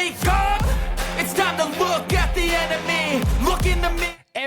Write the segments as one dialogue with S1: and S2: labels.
S1: wake up. It's time to look at the enemy.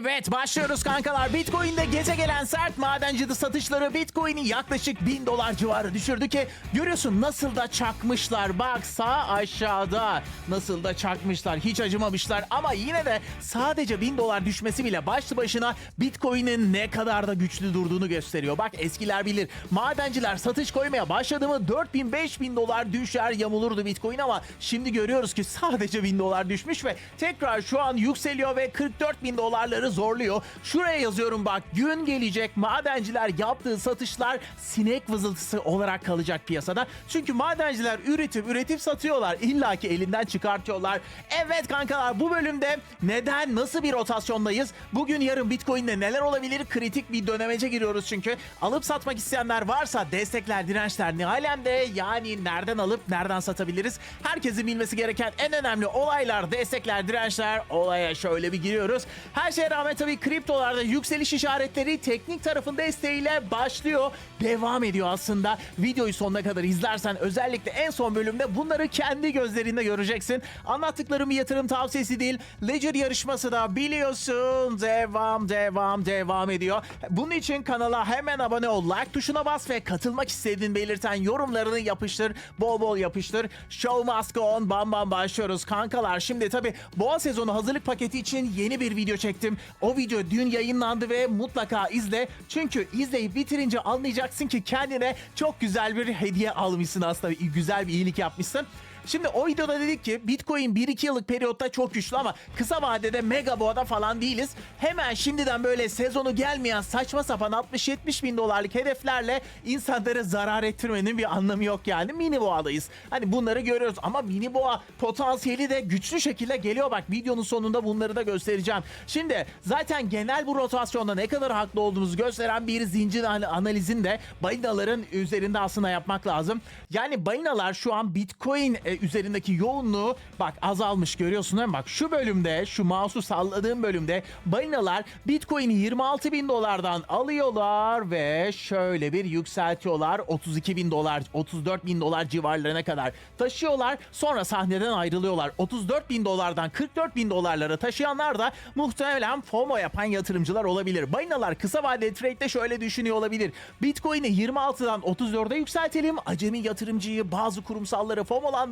S2: Evet başlıyoruz kankalar. Bitcoin'de gece gelen sert madencide satışları Bitcoin'i yaklaşık 1000 dolar civarı düşürdü ki görüyorsun nasıl da çakmışlar. Bak sağ aşağıda nasıl da çakmışlar. Hiç acımamışlar ama yine de sadece 1000 dolar düşmesi bile başlı başına Bitcoin'in ne kadar da güçlü durduğunu gösteriyor. Bak eskiler bilir. Madenciler satış koymaya başladı mı 4000 5000 dolar düşer yamulurdu Bitcoin ama şimdi görüyoruz ki sadece 1000 dolar düşmüş ve tekrar şu an yükseliyor ve 44 bin dolarları zorluyor. Şuraya yazıyorum bak gün gelecek madenciler yaptığı satışlar sinek vızıltısı olarak kalacak piyasada. Çünkü madenciler üretip üretip satıyorlar. İlla ki elinden çıkartıyorlar. Evet kankalar bu bölümde neden nasıl bir rotasyondayız? Bugün yarın Bitcoin'de neler olabilir? Kritik bir dönemece giriyoruz çünkü. Alıp satmak isteyenler varsa destekler, dirençler ne alemde? Yani nereden alıp nereden satabiliriz? Herkesin bilmesi gereken en önemli olaylar, destekler, dirençler. Olaya şöyle bir giriyoruz. Her şeye rağmen tabii kriptolarda yükseliş işaretleri teknik tarafın desteğiyle başlıyor. Devam ediyor aslında. Videoyu sonuna kadar izlersen özellikle en son bölümde bunları kendi gözlerinde göreceksin. Anlattıklarım bir yatırım tavsiyesi değil. Ledger yarışması da biliyorsun. Devam, devam, devam ediyor. Bunun için kanala hemen abone ol. Like tuşuna bas ve katılmak istediğini belirten yorumlarını yapıştır. Bol bol yapıştır. Show must go on. Bam bam başlıyoruz. Kankalar şimdi tabii boğa sezonu hazırlık paketi için yeni bir video çektim. O video dün yayınlandı ve mutlaka izle. Çünkü izleyip bitirince anlayacaksın ki kendine çok güzel bir hediye almışsın aslında. Güzel bir iyilik yapmışsın. Şimdi o videoda dedik ki Bitcoin 1-2 yıllık periyotta çok güçlü ama kısa vadede mega boğada falan değiliz. Hemen şimdiden böyle sezonu gelmeyen saçma sapan 60-70 bin dolarlık hedeflerle insanlara zarar ettirmenin bir anlamı yok yani. Mini boğadayız. Hani bunları görüyoruz ama mini boğa potansiyeli de güçlü şekilde geliyor. Bak videonun sonunda bunları da göstereceğim. Şimdi zaten genel bu rotasyonda ne kadar haklı olduğumuzu gösteren bir zincir an- analizini de balinaların üzerinde aslında yapmak lazım. Yani balinalar şu an Bitcoin e, üzerindeki yoğunluğu bak azalmış görüyorsun değil mi? Bak şu bölümde şu mouse'u salladığım bölümde balinalar Bitcoin'i 26 bin dolardan alıyorlar ve şöyle bir yükseltiyorlar. 32 bin dolar 34 bin dolar civarlarına kadar taşıyorlar. Sonra sahneden ayrılıyorlar. 34 bin dolardan 44 bin dolarlara taşıyanlar da muhtemelen FOMO yapan yatırımcılar olabilir. Balinalar kısa vadeli trade'de şöyle düşünüyor olabilir. Bitcoin'i 26'dan 34'e yükseltelim. Acemi yatırımcıyı bazı kurumsalları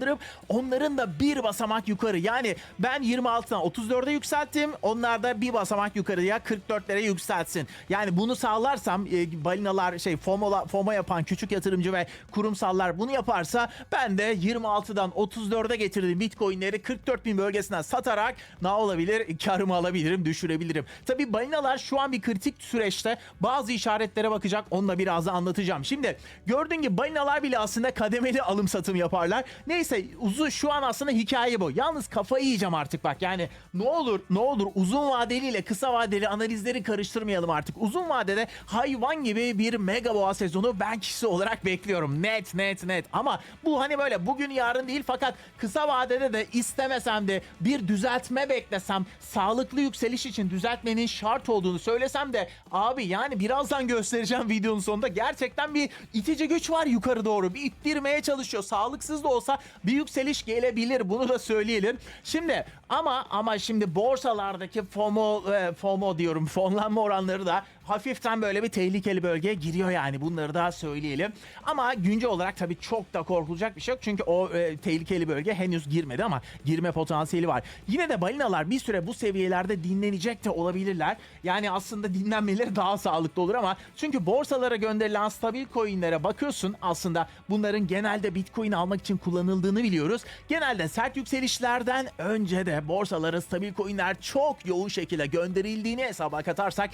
S2: FOMO'landırıp onların da bir basamak yukarı. Yani ben 26'dan 34'e yükselttim. Onlar da bir basamak yukarıya 44'lere yükseltsin. Yani bunu sağlarsam e, balinalar şey FOMO, FOMO yapan küçük yatırımcı ve kurumsallar bunu yaparsa ben de 26'dan 34'e getirdiğim Bitcoin'leri 44 bin bölgesinden satarak ne olabilir? Karımı alabilirim, düşürebilirim. Tabi balinalar şu an bir kritik süreçte bazı işaretlere bakacak. Onu da biraz da anlatacağım. Şimdi gördüğün gibi balinalar bile aslında kademeli alım satım yaparlar. Neyse uzun şu an aslında hikaye bu. Yalnız kafayı yiyeceğim artık bak. Yani ne olur ne olur uzun vadeli ile kısa vadeli analizleri karıştırmayalım artık. Uzun vadede hayvan gibi bir mega boğa sezonu ben kişisi olarak bekliyorum. Net net net. Ama bu hani böyle bugün yarın değil fakat kısa vadede de istemesem de bir düzeltme beklesem sağlıklı yükseliş için düzeltmenin şart olduğunu söylesem de abi yani birazdan göstereceğim videonun sonunda gerçekten bir itici güç var yukarı doğru. Bir ittirmeye çalışıyor. Sağlıksız da olsa bir yükseliş gelebilir. Bunu da söyleyelim. Şimdi ama ama şimdi borsalardaki FOMO e, FOMO diyorum fonlanma oranları da hafiften böyle bir tehlikeli bölgeye giriyor yani bunları da söyleyelim. Ama güncel olarak tabii çok da korkulacak bir şey yok. Çünkü o e, tehlikeli bölge henüz girmedi ama girme potansiyeli var. Yine de balinalar bir süre bu seviyelerde dinlenecek de olabilirler. Yani aslında dinlenmeleri daha sağlıklı olur ama çünkü borsalara gönderilen stabil coinlere bakıyorsun aslında bunların genelde bitcoin almak için kullanıldığını biliyoruz. Genelde sert yükselişlerden önce de borsalara stabil coinler çok yoğun şekilde gönderildiğini hesaba katarsak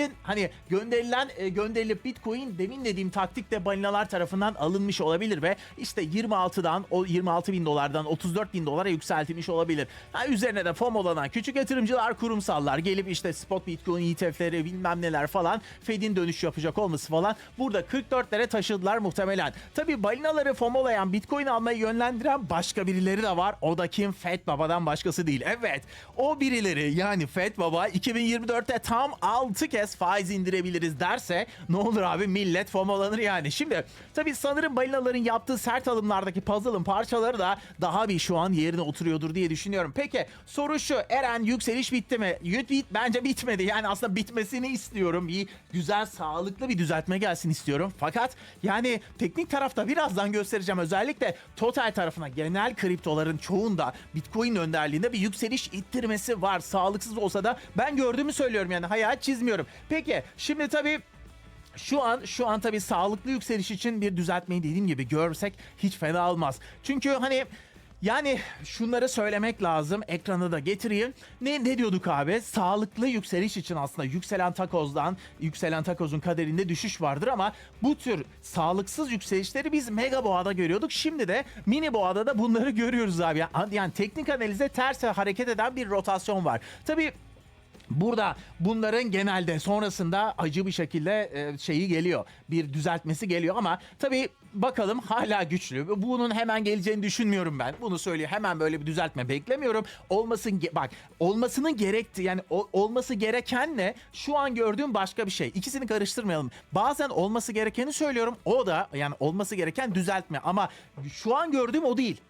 S2: gönderilin hani gönderilen e, gönderilip bitcoin demin dediğim taktikte balinalar tarafından alınmış olabilir ve işte 26'dan o 26 bin dolardan 34 bin dolara yükseltilmiş olabilir. Ha, üzerine de FOMO'lanan küçük yatırımcılar kurumsallar gelip işte spot bitcoin ETF'leri bilmem neler falan Fed'in dönüş yapacak olması falan burada 44'lere taşıdılar muhtemelen. Tabi balinaları FOMO'layan bitcoin almayı yönlendiren başka birileri de var. O da kim? Fed Baba'dan başkası değil. Evet o birileri yani Fed Baba 2024'te tam 6 kez indireceğiz, faiz indirebiliriz derse ne olur abi millet fomolanır yani. Şimdi tabii sanırım balinaların yaptığı sert alımlardaki puzzle'ın parçaları da daha bir şu an yerine oturuyordur diye düşünüyorum. Peki soru şu Eren yükseliş bitti mi? Yut bit bence bitmedi. Yani aslında bitmesini istiyorum. Bir güzel sağlıklı bir düzeltme gelsin istiyorum. Fakat yani teknik tarafta birazdan göstereceğim. Özellikle total tarafına genel kriptoların çoğunda Bitcoin önderliğinde bir yükseliş ittirmesi var. Sağlıksız olsa da ben gördüğümü söylüyorum yani hayal çizmiyorum. Peki şimdi tabii şu an şu an tabii sağlıklı yükseliş için bir düzeltmeyi dediğim gibi görsek hiç fena olmaz. Çünkü hani yani şunları söylemek lazım. Ekrana da getireyim. Ne, ne diyorduk abi? Sağlıklı yükseliş için aslında yükselen takozdan, yükselen takozun kaderinde düşüş vardır ama bu tür sağlıksız yükselişleri biz mega boğada görüyorduk. Şimdi de mini boğada da bunları görüyoruz abi. Yani, yani teknik analize ters hareket eden bir rotasyon var. Tabii Burada bunların genelde sonrasında acı bir şekilde e, şeyi geliyor. Bir düzeltmesi geliyor ama tabii bakalım hala güçlü. Bunun hemen geleceğini düşünmüyorum ben. Bunu söylüyor. Hemen böyle bir düzeltme beklemiyorum. Olmasın bak olmasının gerekti yani o- olması gerekenle şu an gördüğüm başka bir şey. İkisini karıştırmayalım. Bazen olması gerekeni söylüyorum. O da yani olması gereken düzeltme ama şu an gördüğüm o değil.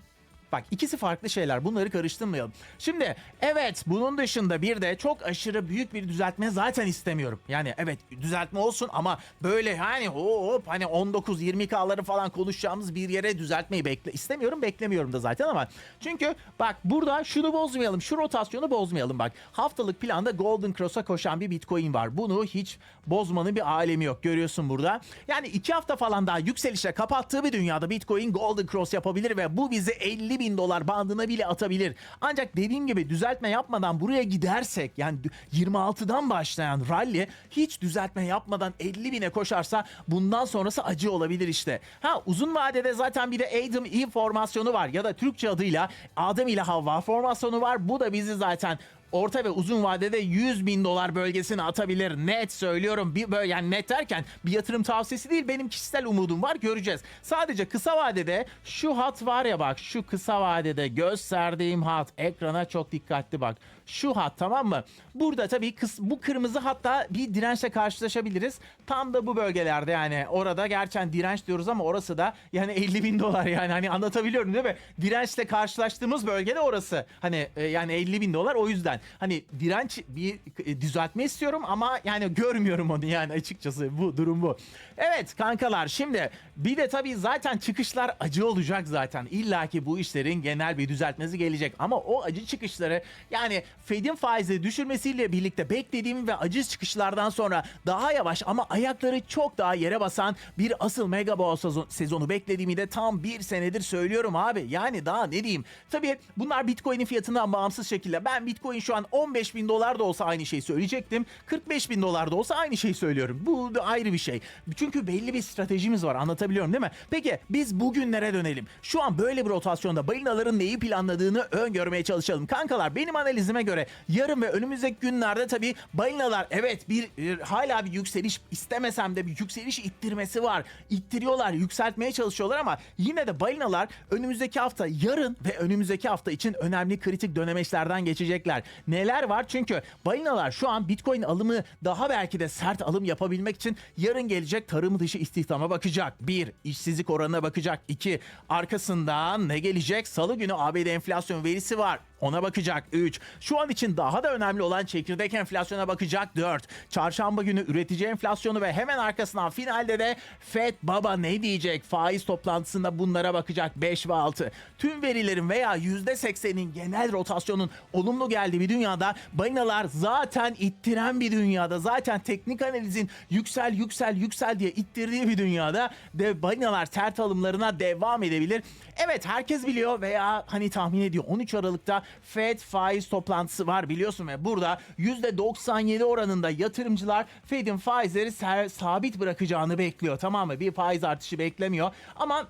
S2: Bak ikisi farklı şeyler. Bunları karıştırmayalım. Şimdi evet bunun dışında bir de çok aşırı büyük bir düzeltme zaten istemiyorum. Yani evet düzeltme olsun ama böyle hani hop hani 19-20K'ları falan konuşacağımız bir yere düzeltmeyi bekle istemiyorum. Beklemiyorum da zaten ama çünkü bak burada şunu bozmayalım. Şu rotasyonu bozmayalım bak. Haftalık planda Golden Cross'a koşan bir Bitcoin var. Bunu hiç bozmanın bir alemi yok. Görüyorsun burada. Yani iki hafta falan daha yükselişe kapattığı bir dünyada Bitcoin Golden Cross yapabilir ve bu bizi 50 bin dolar bandına bile atabilir. Ancak dediğim gibi düzeltme yapmadan buraya gidersek yani 26'dan başlayan rally hiç düzeltme yapmadan 50 bine koşarsa bundan sonrası acı olabilir işte. Ha uzun vadede zaten bir de Adam Eve formasyonu var ya da Türkçe adıyla Adem ile Havva formasyonu var. Bu da bizi zaten orta ve uzun vadede 100 bin dolar bölgesine atabilir. Net söylüyorum. Bir böyle yani net derken bir yatırım tavsiyesi değil. Benim kişisel umudum var. Göreceğiz. Sadece kısa vadede şu hat var ya bak şu kısa vadede gösterdiğim hat ekrana çok dikkatli bak. Şu hat tamam mı? Burada tabii bu kırmızı hatta bir dirençle karşılaşabiliriz. Tam da bu bölgelerde yani orada gerçekten direnç diyoruz ama orası da yani 50 bin dolar yani hani anlatabiliyorum değil mi? Dirençle karşılaştığımız bölgede orası. Hani e, yani 50 bin dolar o yüzden. Hani direnç bir e, düzeltme istiyorum ama yani görmüyorum onu yani açıkçası bu durum bu. Evet kankalar şimdi bir de tabii zaten çıkışlar acı olacak zaten. İlla ki bu işlerin genel bir düzeltmesi gelecek ama o acı çıkışları yani Fed'in faizi düşürmesiyle birlikte beklediğim ve acı çıkışlardan sonra daha yavaş ama ayakları çok daha yere basan bir asıl mega boğa sezon- sezonu beklediğimi de tam bir senedir söylüyorum abi. Yani daha ne diyeyim. Tabii bunlar Bitcoin'in fiyatından bağımsız şekilde. Ben Bitcoin şu an 15 bin dolar da olsa aynı şeyi söyleyecektim. 45 bin dolar da olsa aynı şeyi söylüyorum. Bu da ayrı bir şey. Çünkü belli bir stratejimiz var anlatabiliyorum değil mi? Peki biz bugünlere dönelim. Şu an böyle bir rotasyonda balinaların neyi planladığını öngörmeye çalışalım. Kankalar benim analizime göre yarın ve önümüzdeki günlerde tabii balinalar evet bir e, hala bir yükseliş istemesem de bir yükseliş ittirmesi var. İttiriyorlar, yükseltmeye çalışıyorlar ama yine de balinalar önümüzdeki hafta yarın ve önümüzdeki hafta için önemli kritik dönemeçlerden geçecekler. Neler var? Çünkü balinalar şu an Bitcoin alımı daha belki de sert alım yapabilmek için yarın gelecek tarım dışı istihdama bakacak. Bir, işsizlik oranına bakacak. İki, arkasından ne gelecek? Salı günü ABD enflasyon verisi var. Ona bakacak 3. Şu an için daha da önemli olan çekirdek enflasyona bakacak 4. Çarşamba günü üretici enflasyonu ve hemen arkasından finalde de Fed baba ne diyecek? Faiz toplantısında bunlara bakacak 5 ve 6. Tüm verilerin veya %80'in genel rotasyonun olumlu geldiği bir dünyada balinalar zaten ittiren bir dünyada zaten teknik analizin yüksel yüksel yüksel diye ittirdiği bir dünyada de balinalar sert alımlarına devam edebilir. Evet herkes biliyor veya hani tahmin ediyor 13 Aralık'ta Fed faiz toplantısı var biliyorsun ve burada %97 oranında yatırımcılar Fed'in faizleri sabit bırakacağını bekliyor tamam mı? Bir faiz artışı beklemiyor ama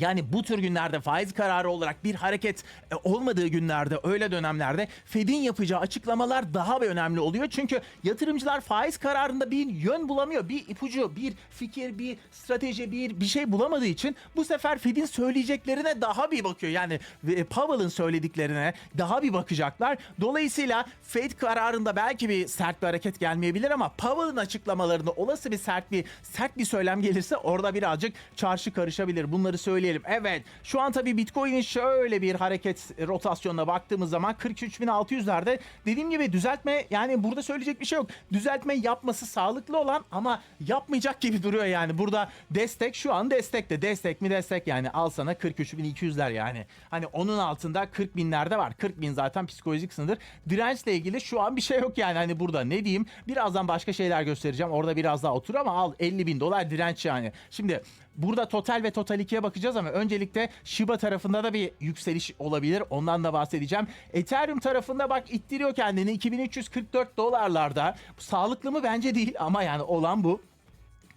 S2: Yani bu tür günlerde faiz kararı olarak bir hareket e, olmadığı günlerde öyle dönemlerde Fed'in yapacağı açıklamalar daha bir önemli oluyor. Çünkü yatırımcılar faiz kararında bir yön bulamıyor. Bir ipucu, bir fikir, bir strateji, bir bir şey bulamadığı için bu sefer Fed'in söyleyeceklerine daha bir bakıyor. Yani e, Powell'ın söylediklerine daha bir bakacaklar. Dolayısıyla Fed kararında belki bir sert bir hareket gelmeyebilir ama Powell'ın açıklamalarında olası bir sert bir sert bir söylem gelirse orada birazcık çarşı karışabilir. Bunları söyleyelim. Evet. Şu an tabii Bitcoin'in şöyle bir hareket rotasyonuna baktığımız zaman 43.600'lerde dediğim gibi düzeltme yani burada söyleyecek bir şey yok. Düzeltme yapması sağlıklı olan ama yapmayacak gibi duruyor yani. Burada destek şu an destekte. Destek mi destek yani al sana 43.200'ler yani. Hani onun altında 40 binlerde var. 40 bin zaten psikolojik sınır. Dirençle ilgili şu an bir şey yok yani. Hani burada ne diyeyim? Birazdan başka şeyler göstereceğim. Orada biraz daha otur ama al 50 bin dolar direnç yani. Şimdi Burada total ve total 2'ye bakacağız ama öncelikle Shiba tarafında da bir yükseliş olabilir. Ondan da bahsedeceğim. Ethereum tarafında bak ittiriyor kendini 2344 dolarlarda. Bu sağlıklı mı bence değil ama yani olan bu.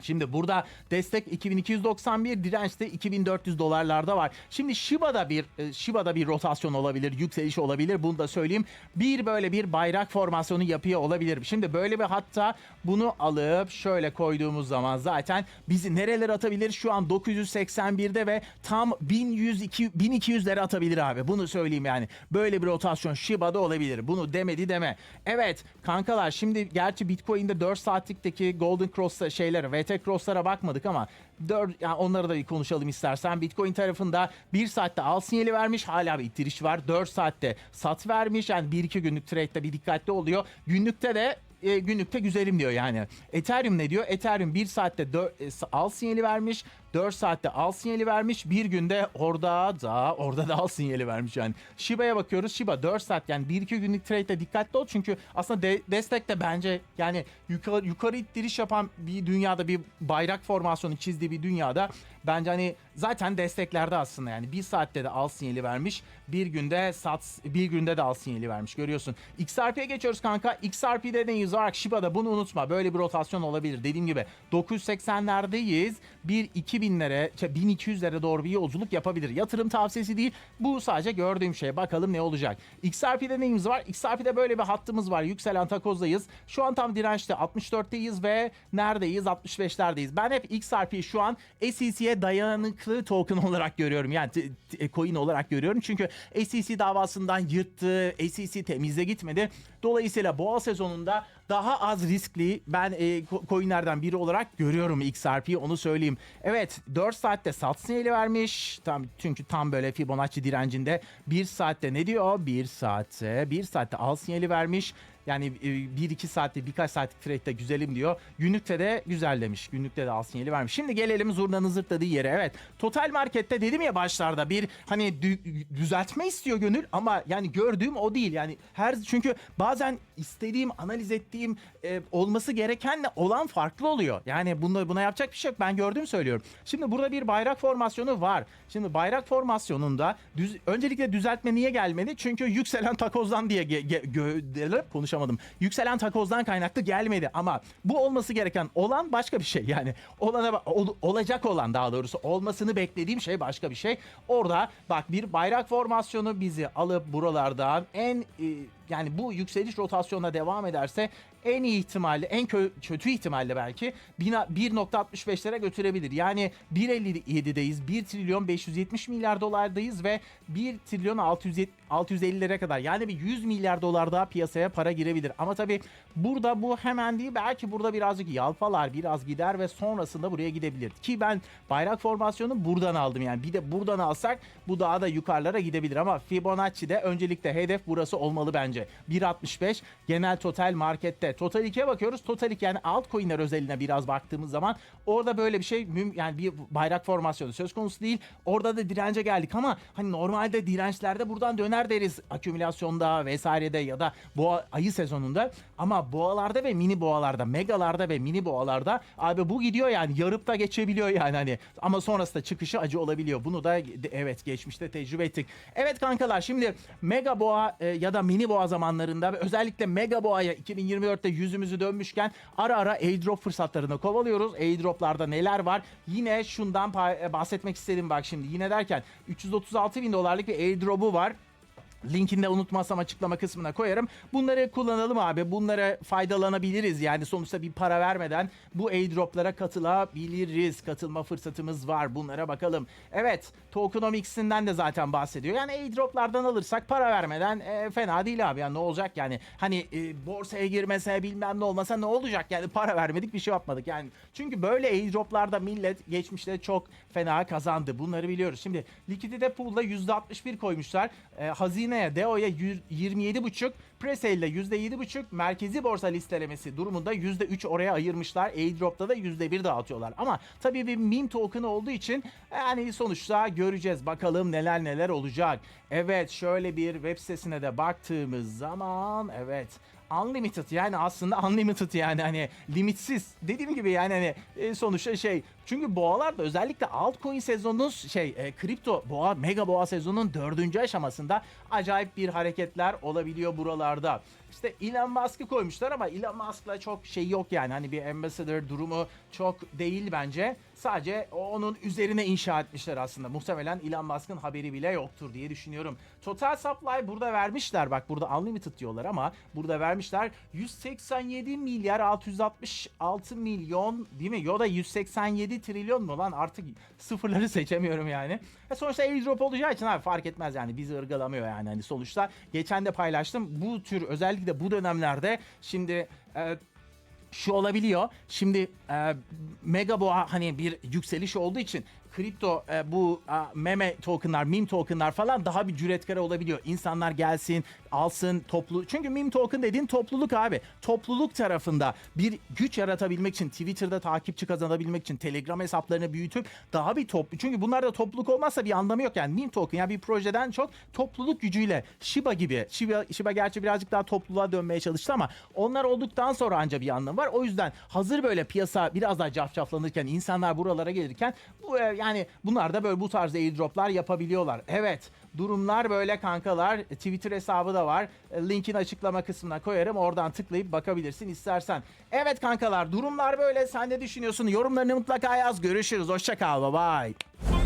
S2: Şimdi burada destek 2291, direnç de 2400 dolarlarda var. Şimdi Shiba'da bir e, Shiba'da bir rotasyon olabilir, yükseliş olabilir. Bunu da söyleyeyim. Bir böyle bir bayrak formasyonu yapıyor olabilir. Şimdi böyle bir hatta bunu alıp şöyle koyduğumuz zaman zaten bizi nerelere atabilir? Şu an 981'de ve tam 1102 1200'lere atabilir abi. Bunu söyleyeyim yani. Böyle bir rotasyon Shiba'da olabilir. Bunu demedi deme. Evet kankalar şimdi gerçi Bitcoin'de 4 saatlikteki Golden Cross şeyleri VT Cross'lara bakmadık ama 4 yani onları da bir konuşalım istersen. Bitcoin tarafında 1 saatte al sinyali vermiş. Hala bir ittiriş var. 4 saatte sat vermiş. Yani 1-2 günlük trade'de bir dikkatli oluyor. Günlükte de e, günlükte güzelim diyor yani. Ethereum ne diyor? Ethereum 1 saatte 4, e, al sinyali vermiş. 4 saatte al sinyali vermiş. Bir günde orada da orada da al sinyali vermiş yani. Shiba'ya bakıyoruz. Shiba 4 saat yani 1-2 günlük trade'de dikkatli ol. Çünkü aslında de, destek de bence yani yukarı, yukarı ittiriş yapan bir dünyada bir bayrak formasyonu çizdiği bir dünyada bence hani zaten desteklerde aslında yani bir saatte de al sinyali vermiş. Bir günde sat bir günde de al sinyali vermiş görüyorsun. XRP'ye geçiyoruz kanka. XRP'de neyiz var? Shiba'da bunu unutma. Böyle bir rotasyon olabilir. Dediğim gibi 980'lerdeyiz. Bir 2000'lere, şey 1200'lere doğru bir yolculuk yapabilir. Yatırım tavsiyesi değil. Bu sadece gördüğüm şey. Bakalım ne olacak. XRP'de neyimiz var? XRP'de böyle bir hattımız var. Yükselen takozdayız. Şu an tam dirençte 64'teyiz ve neredeyiz? 65'lerdeyiz. Ben hep XRP'yi şu an SEC'ye dayanıklı token olarak görüyorum. Yani t- coin olarak görüyorum. Çünkü SEC davasından yırttı. SEC temize gitmedi. Dolayısıyla boğa sezonunda daha az riskli ben e, co- coinlerden biri olarak görüyorum XRP onu söyleyeyim. Evet 4 saatte sat sinyali vermiş. Tam çünkü tam böyle Fibonacci direncinde 1 saatte ne diyor? 1 saatte 1 saatte al sinyali vermiş. Yani 1-2 saatte birkaç saatlik trade'de güzelim diyor. Günlükte de güzel demiş. Günlükte de al sinyali vermiş. Şimdi gelelim zurnanın zırtladığı yere. Evet. Total markette dedim ya başlarda bir hani dü- düzeltme istiyor gönül ama yani gördüğüm o değil. Yani her çünkü bazen istediğim, analiz ettiğim e, olması gerekenle olan farklı oluyor. Yani bunda buna yapacak bir şey yok. Ben gördüğüm söylüyorum. Şimdi burada bir bayrak formasyonu var. Şimdi bayrak formasyonunda düz, öncelikle düzeltme niye gelmedi? Çünkü yükselen takozdan diye ge, ge, gö- konuşamadım. Yükselen takozdan kaynaklı gelmedi ama bu olması gereken olan başka bir şey. Yani olana ol- olacak olan daha doğrusu olmasını beklediğim şey başka bir şey. Orada bak bir bayrak formasyonu bizi alıp buralardan en e, yani bu yükseliş rotasyonuna devam ederse en iyi ihtimalle, en kö- kötü ihtimalle belki bina- 1.65'lere götürebilir. Yani 1.57'deyiz, 1 trilyon 570 milyar dolardayız ve 1 trilyon 670 650'lere kadar yani bir 100 milyar dolar daha piyasaya para girebilir. Ama tabii burada bu hemen değil belki burada birazcık yalpalar biraz gider ve sonrasında buraya gidebilir. Ki ben bayrak formasyonu buradan aldım yani bir de buradan alsak bu daha da yukarılara gidebilir ama Fibonacci'de öncelikle hedef burası olmalı bence. 1.65 genel total markette. Total 2'ye bakıyoruz. Total 2 yani altcoin'ler özeline biraz baktığımız zaman orada böyle bir şey yani bir bayrak formasyonu söz konusu değil. Orada da dirence geldik ama hani normalde dirençlerde buradan döner deriz akümülasyonda vesairede ya da boğa ayı sezonunda ama boğalarda ve mini boğalarda megalarda ve mini boğalarda abi bu gidiyor yani yarıp da geçebiliyor yani hani ama sonrasında çıkışı acı olabiliyor. Bunu da evet geçmişte tecrübe ettik. Evet kankalar şimdi mega boğa e, ya da mini boğa zamanlarında ve özellikle mega boğaya 2024'te Discord'da yüzümüzü dönmüşken ara ara airdrop fırsatlarını kovalıyoruz. Airdroplarda neler var? Yine şundan bahsetmek istedim bak şimdi. Yine derken 336 bin dolarlık bir airdrop'u var. Linkini de unutmazsam açıklama kısmına koyarım. Bunları kullanalım abi. Bunlara faydalanabiliriz. Yani sonuçta bir para vermeden bu airdroplara katılabiliriz. Katılma fırsatımız var. Bunlara bakalım. Evet. Tokenomics'inden de zaten bahsediyor. Yani airdroplardan alırsak para vermeden e, fena değil abi. Yani ne olacak yani? Hani e, borsaya girmese bilmem ne olmasa ne olacak? Yani para vermedik bir şey yapmadık. Yani çünkü böyle airdroplarda millet geçmişte çok fena kazandı. Bunları biliyoruz. Şimdi likidite pool'da %61 koymuşlar. E, hazineye, DEO'ya yü- 27,5, Presale'de %7,5, merkezi borsa listelemesi durumunda %3 oraya ayırmışlar. Airdrop'ta da %1 dağıtıyorlar. Ama tabii bir meme token olduğu için yani sonuçta göreceğiz. Bakalım neler neler olacak. Evet şöyle bir web sitesine de baktığımız zaman evet Unlimited yani aslında unlimited yani hani limitsiz. Dediğim gibi yani hani e, sonuçta şey çünkü boğalar da özellikle altcoin sezonunun şey e, kripto boğa mega boğa sezonunun dördüncü aşamasında acayip bir hareketler olabiliyor buralarda. İşte Elon Musk'ı koymuşlar ama Elon Musk'la çok şey yok yani hani bir ambassador durumu çok değil bence. Sadece onun üzerine inşa etmişler aslında. Muhtemelen Elon Musk'ın haberi bile yoktur diye düşünüyorum. Total supply burada vermişler bak burada unlimited diyorlar ama burada vermişler 187 milyar 666 milyon değil mi? Ya da 187 trilyon mu lan artık sıfırları seçemiyorum yani. E sonuçta airdrop olacağı için abi fark etmez yani bizi ırgalamıyor yani hani sonuçta. Geçen de paylaştım bu tür özellikle bu dönemlerde şimdi e, şu olabiliyor. Şimdi e, Mega Boğa hani bir yükseliş olduğu için kripto e, bu e, meme tokenlar, meme tokenlar falan daha bir cüretkar olabiliyor. İnsanlar gelsin, alsın, toplu. Çünkü meme token dediğin topluluk abi. Topluluk tarafında bir güç yaratabilmek için, Twitter'da takipçi kazanabilmek için, Telegram hesaplarını büyütüp daha bir toplu. Çünkü bunlarda topluluk olmazsa bir anlamı yok yani. Meme token yani bir projeden çok topluluk gücüyle Shiba gibi. Shiba, Shiba gerçi birazcık daha topluluğa dönmeye çalıştı ama onlar olduktan sonra anca bir anlamı var. O yüzden hazır böyle piyasa biraz daha cafcaflanırken insanlar buralara gelirken bu e, yani bunlar da böyle bu tarz airdroplar yapabiliyorlar. Evet durumlar böyle kankalar. Twitter hesabı da var. E, Linkini açıklama kısmına koyarım. Oradan tıklayıp bakabilirsin istersen. Evet kankalar durumlar böyle. Sen ne düşünüyorsun? Yorumlarını mutlaka yaz. Görüşürüz. Hoşça kal. Bye bye.